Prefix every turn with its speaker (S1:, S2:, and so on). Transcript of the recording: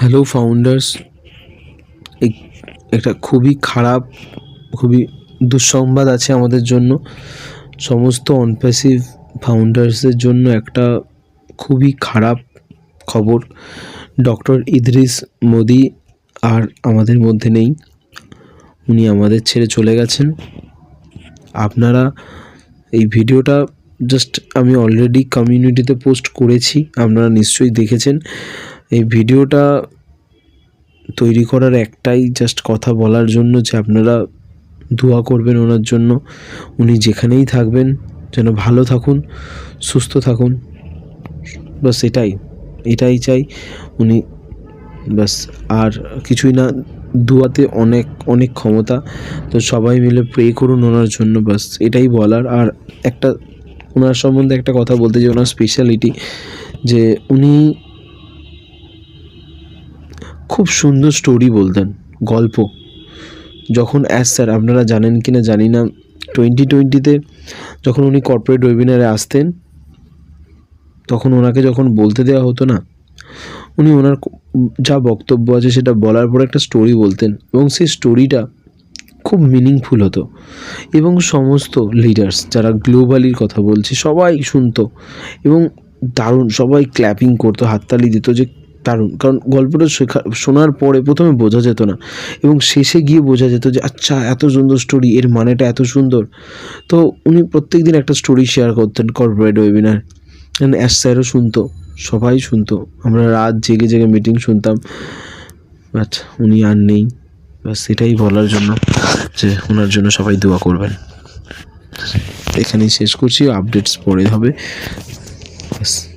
S1: Hello founders একটা খুবই খারাপ, খুবই দুঃসংবাদ আছে আমাদের জন্য। সমস্ত অনপ্যাসিভ ফাউন্ডার্সের জন্য একটা খুবই খারাপ খবর। ডক্টর ইদ্রিস মোদি আর আমাদের মধ্যে নেই। উনি আমাদের ছেড়ে চলে গেছেন। আপনারা এই ভিডিওটা জাস্ট আমি অলরেডি কমিউনিটিতে পোস্ট করেছি, আপনারা নিশ্চয়ই দেখেছেন। এই ভিডিওটা তৈরি করার একটাই জাস্ট কথা বলার জন্য যে আপনারা দোয়া করবেন ওনার জন্য। উনি যেখানেই থাকবেন, যেন ভালো থাকুন, সুস্থ থাকুন। বাস এটাই। এটাই চাই উনি। ব্যাস, আর কিছুই না, দুয়াতে অনেক অনেক ক্ষমতা। তো সবাই মিলে প্রে করুন ওনার জন্য বাস এটাই বলার। আর একটা, ওনার সম্বন্ধে একটা কথা বলতে চাই, ওনার স্পেশালিটি যে উনি খুব সুন্দর স্টোরি বলতেন, গল্প। যখন অ্যাজ স্যার, আপনারা জানেন কি না জানি না টোয়েন্টি টোয়েন্টিতে যখন উনি কর্পোরেট ওয়েবিনারে আসতেন, তখন ওনাকে যখন বলতে দেওয়া হতো না, উনি ওনার যা বক্তব্য আছে সেটা বলার পর একটা স্টোরি বলতেন এবং সেই স্টোরিটা খুব মিনিংফুল হতো এবং সমস্ত লিডার্স যারা গ্লোবালির কথা বলছে সবাই শুনতো এবং দারুণ, সবাই ক্ল্যাপিং করতো, হাততালি দিত যে দারুণ। কারণ গল্পটা শেখা শোনার পরে প্রথমে বোঝা যেত না এবং শেষে গিয়ে বোঝা যেত যে আচ্ছা এত সুন্দর স্টোরি এর মানেটা এত সুন্দর। তো উনি প্রত্যেক দিন একটা স্টোরি শেয়ার করতেন কর্পোরেট ওয়েবিনার অ্যাস স্যারও শুনতো, সবাই শুনতো। আমরা রাত জেগে জেগে মিটিং শুনতাম। বাট উনি আর নেই। ব্যাস এটাই বলার জন্য যে ওনার জন্য সবাই দোয়া করবেন। এখানেই শেষ করছি। আপডেটস পরে হবে। ব্যাস